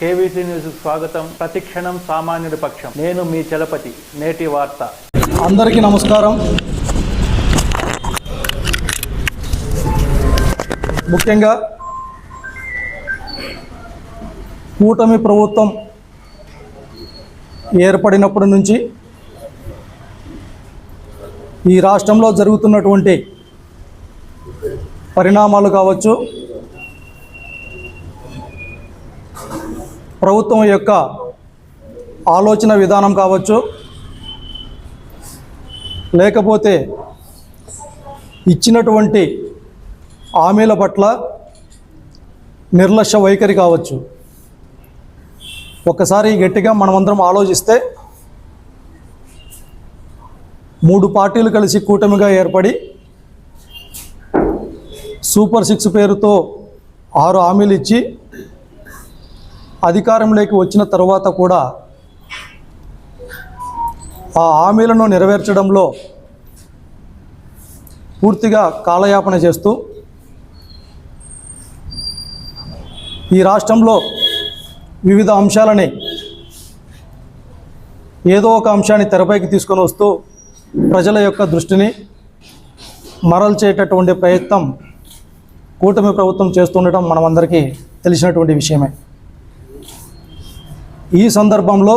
KVC news స్వాగతం ప్రతిక్షణం సామాన్యుడి పక్షం. నేను మీ చలపతి. నేటి వార్త. అందరికీ నమస్కారం. ముఖ్యంగా కూటమి ప్రభుత్వం ఏర్పడినప్పటి నుంచి ఈ రాష్ట్రంలో జరుగుతున్నటువంటి పరిణామాలు కావచ్చు ప్రభుత్వం యొక్క ఆలోచన విధానం కావచ్చు లేకపోతే ఇచ్చినటువంటి హామీల పట్ల నిర్లక్ష్య వైఖరి కావచ్చు. ఒకసారి గట్టిగా మనమందరం ఆలోచిస్తే మూడు పార్టీలు కలిసి కూటమిగా ఏర్పడి సూపర్ సిక్స్ పేరుతో ఆరు హామీలు ఇచ్చి అధికారంలోకి వచ్చిన తర్వాత కూడా ఆ హామీలను నెరవేర్చడంలో పూర్తిగా కాలయాపన చేస్తూ ఈ రాష్ట్రంలో వివిధ అంశాలని ఏదో ఒక అంశాన్ని తెరపైకి తీసుకొని వస్తూ ప్రజల యొక్క దృష్టిని మరల్చేటటువంటి ప్రయత్నం కూటమి ప్రభుత్వం చేస్తుండటం మనమందరికీ తెలిసినటువంటి విషయమే. ఈ సందర్భంలో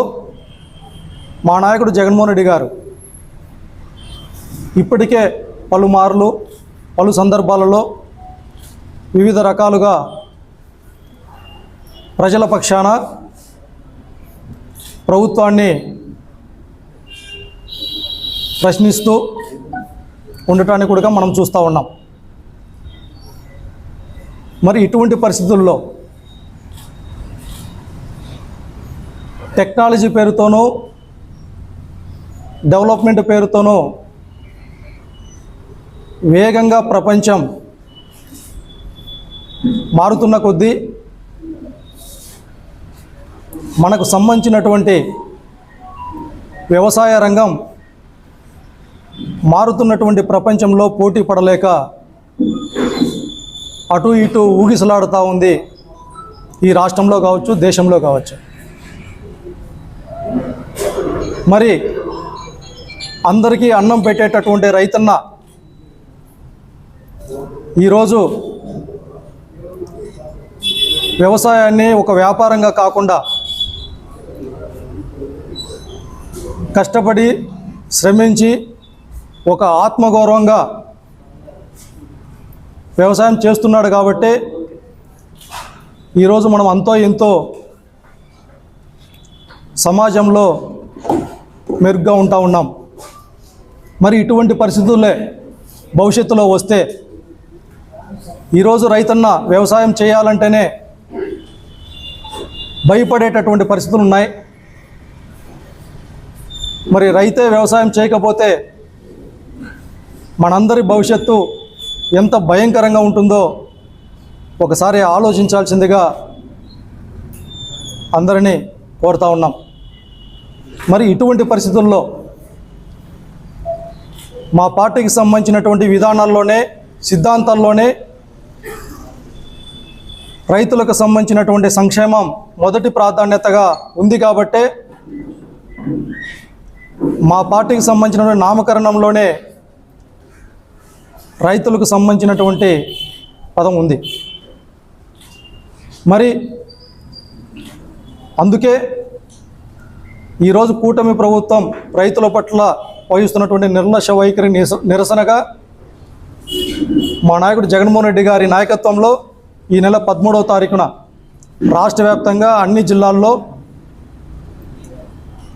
మా నాయకుడు జగన్మోహన్ రెడ్డి గారు ఇప్పటికే పలుమార్లు పలు సందర్భాలలో వివిధ రకాలుగా ప్రజల పక్షాన ప్రభుత్వాన్ని ప్రశ్నిస్తూ ఉండటానికి కూడా మనం చూస్తూ ఉన్నాం. మరి ఇటువంటి పరిస్థితుల్లో టెక్నాలజీ పేరుతోనూ డెవలప్మెంట్ పేరుతోనూ వేగంగా ప్రపంచం మారుతున్న కొద్దీ మనకు సంబంధించినటువంటి వ్యవసాయ రంగం మారుతున్నటువంటి ప్రపంచంలో పోటీ పడలేక అటు ఇటు ఊగిసలాడుతూ ఉంది ఈ రాష్ట్రంలో కావచ్చు దేశంలో కావచ్చు. మరి అందరికీ అన్నం పెట్టేటటువంటి రైతన్న ఈరోజు వ్యవసాయాన్ని ఒక వ్యాపారంగా కాకుండా కష్టపడి శ్రమించి ఒక ఆత్మగౌరవంగా వ్యవసాయం చేస్తున్నాడు కాబట్టి ఈరోజు మనం అంతో ఎంతో సమాజంలో మెరుగ్గా ఉంటా ఉన్నాం. మరి ఇటువంటి పరిస్థితులే భవిష్యత్తులో వస్తే ఈరోజు రైతన్న వ్యవసాయం చేయాలంటేనే భయపడేటటువంటి పరిస్థితులు ఉన్నాయి. మరి రైతే వ్యవసాయం చేయకపోతే మనందరి భవిష్యత్తు ఎంత భయంకరంగా ఉంటుందో ఒకసారి ఆలోచించాల్సిందిగా అందరినీ కోరుతా ఉన్నాం. మరి ఇటువంటి పరిస్థితుల్లో మా పార్టీకి సంబంధించినటువంటి విధానాల్లోనే సిద్ధాంతాల్లోనే రైతులకు సంబంధించినటువంటి సంక్షేమం మొదటి ప్రాధాన్యతగా ఉంది కాబట్టే మా పార్టీకి సంబంధించినటువంటి నామకరణంలోనే రైతులకు సంబంధించినటువంటి పదం ఉంది. మరి అందుకే ఈరోజు కూటమి ప్రభుత్వం రైతుల పట్ల వహిస్తున్నటువంటి నిర్లక్ష్య వైఖరి నిరస నిరసనగా మా నాయకుడు జగన్మోహన్ రెడ్డి గారి నాయకత్వంలో ఈ నెల పదమూడవ తారీఖున రాష్ట్ర వ్యాప్తంగా అన్ని జిల్లాల్లో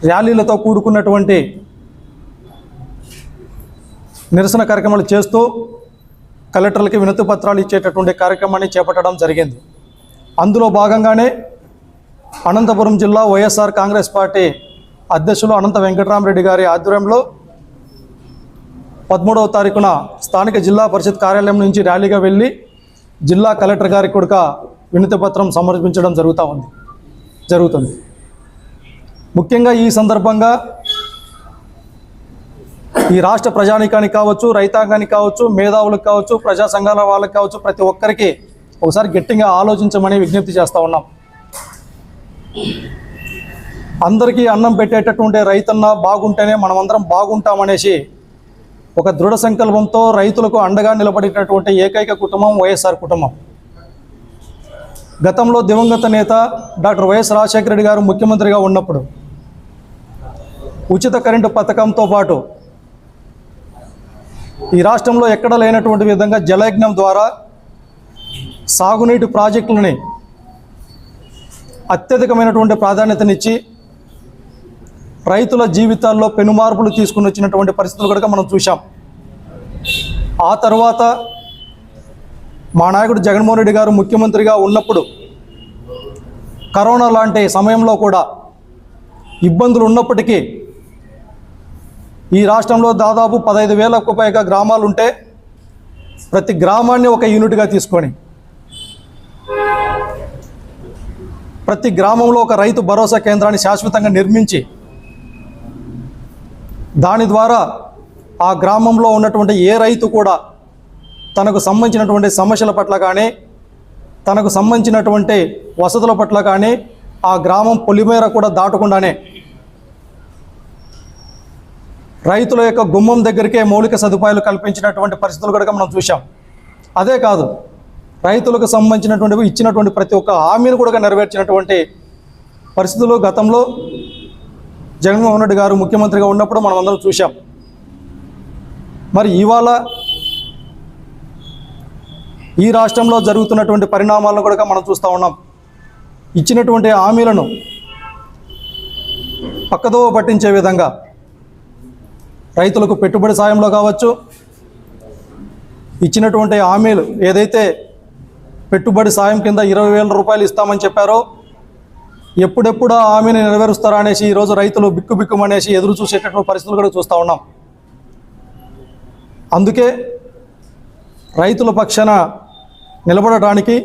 ర్యాలీలతో కూడుకున్నటువంటి నిరసన కార్యక్రమాలు చేస్తూ కలెక్టర్లకి వినతి పత్రాలు ఇచ్చేటటువంటి కార్యక్రమాన్ని చేపట్టడం జరిగింది. అందులో భాగంగానే అనంతపురం జిల్లా వైఎస్ఆర్ కాంగ్రెస్ పార్టీ అధ్యక్షులు అనంత వెంకటరామరెడ్డి గారి ఆధ్వర్యంలో పదమూడవ తారీఖున స్థానిక జిల్లా పరిషత్ కార్యాలయం నుంచి ర్యాలీగా వెళ్ళి జిల్లా కలెక్టర్ గారికి కొడుక వినతి పత్రం సమర్పించడం జరుగుతూ ఉంది జరుగుతుంది. ముఖ్యంగా ఈ సందర్భంగా ఈ రాష్ట్ర ప్రజానికానికి కావచ్చు రైతాంగానికి కావచ్చు మేధావులకు కావచ్చు ప్రజా సంఘాల వాళ్ళకి కావచ్చు ప్రతి ఒక్కరికి ఒకసారి గట్టిగా ఆలోచించమని విజ్ఞప్తి చేస్తూ ఉన్నాం. అందరికీ అన్నం పెట్టేటటువంటి రైతన్న బాగుంటేనే మనమందరం బాగుంటామనేసి ఒక దృఢ సంకల్పంతో రైతులకు అండగా నిలబడేటటువంటి ఏకైక కుటుంబం వైఎస్ఆర్ కుటుంబం. గతంలో దివంగత నేత డాక్టర్ వైఎస్ రాజశేఖర రెడ్డి గారు ముఖ్యమంత్రిగా ఉన్నప్పుడు ఉచిత కరెంటు పథకంతో పాటు ఈ రాష్ట్రంలో ఎక్కడ లేనటువంటి విధంగా జలయజ్ఞం ద్వారా సాగునీటి ప్రాజెక్టులని అత్యధికమైనటువంటి ప్రాధాన్యతనిచ్చి రైతుల జీవితాల్లో పెనుమార్పులు తీసుకుని వచ్చినటువంటి పరిస్థితులు కనుక మనం చూసాం ఆ తర్వాత మా నాయకుడు జగన్మోహన్ రెడ్డి గారు ముఖ్యమంత్రిగా ఉన్నప్పుడు కరోనా లాంటి సమయంలో కూడా ఇబ్బందులు ఉన్నప్పటికీ ఈ రాష్ట్రంలో దాదాపు పదహైదు వేలకు పైగా గ్రామాలు ఉంటే ప్రతి గ్రామాన్ని ఒక యూనిట్గా తీసుకొని ప్రతి గ్రామంలో ఒక రైతు భరోసా కేంద్రాన్ని శాశ్వతంగా నిర్మించి దాని ద్వారా ఆ గ్రామంలో ఉన్నటువంటి ఏ రైతు కూడా తనకు సంబంధించినటువంటి సమస్యల పట్ల కానీ తనకు సంబంధించినటువంటి వసతుల పట్ల కానీ ఆ గ్రామం పొలిమేర కూడా దాటకుండానే రైతుల యొక్క గుమ్మం దగ్గరికే మౌలిక సదుపాయాలు కల్పించినటువంటి పరిస్థితులు కూడా మనం చూసాం అదే కాదు రైతులకు సంబంధించినటువంటి ఇచ్చినటువంటి ప్రతి ఒక్క హామీని కూడా నెరవేర్చినటువంటి పరిస్థితులు గతంలో జగన్మోహన్ రెడ్డి గారు ముఖ్యమంత్రిగా ఉన్నప్పుడు మనం అందరం చూసాం మరి ఇవాళ ఈ రాష్ట్రంలో జరుగుతున్నటువంటి పరిణామాలను కూడా మనం చూస్తూ ఉన్నాం. ఇచ్చినటువంటి హామీలను పక్కదో పట్టించే విధంగా రైతులకు పెట్టుబడి సాయంలో కావచ్చు ఇచ్చినటువంటి హామీలు ఏదైతే పెట్టుబడి సాయం కింద ఇరవై వేల రూపాయలు ఇస్తామని చెప్పారో ఎప్పుడెప్పుడు ఆమెను హామీని నెరవేరుస్తారా అనేసి ఈరోజు రైతులు బిక్కుబిక్కుమనేసి ఎదురు చూసేటటువంటి పరిస్థితులు కూడా చూస్తూ ఉన్నాం. అందుకే రైతుల పక్షాన నిలబడటానికి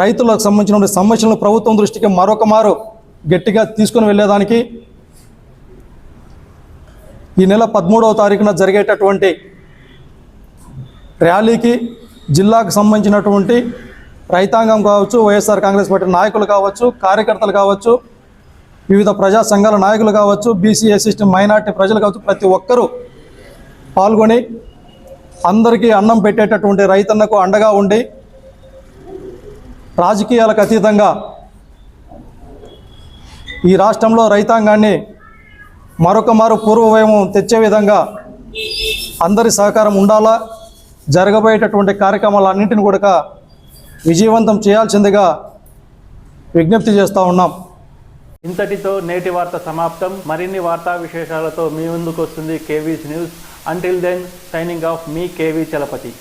రైతులకు సంబంధించిన సమస్యలను ప్రభుత్వం దృష్టికి మరొక మారు గట్టిగా తీసుకుని వెళ్ళేదానికి ఈ నెల పదమూడవ తారీఖున జరిగేటటువంటి ర్యాలీకి జిల్లాకు సంబంధించినటువంటి రైతాంగం కావచ్చు వైఎస్ఆర్ కాంగ్రెస్ పార్టీ నాయకులు కావచ్చు కార్యకర్తలు కావచ్చు వివిధ ప్రజా సంఘాల నాయకులు కావచ్చు బీసీ ఎస్సీ మైనార్టీ ప్రజలు కావచ్చు ప్రతి ఒక్కరూ పాల్గొని అందరికీ అన్నం పెట్టేటటువంటి రైతన్నకు అండగా ఉండి రాజకీయాలకు అతీతంగా ఈ రాష్ట్రంలో రైతాంగాన్ని మరొక మారు పూర్వవయము తెచ్చే విధంగా అందరి సహకారం ఉండాలా? జరగబోయేటటువంటి కార్యక్రమాలన్నింటిని కూడా విజయవంతం చేయాల్సిందిగా విజ్ఞప్తి చేస్తూ ఉన్నాం. ఇంతటితో నేటి వార్త సమాప్తం. మరిన్ని వార్తా విశేషాలతో మీ ముందుకు వస్తుంది KVS news. Until then signing off మీ కేవీ చలపతి.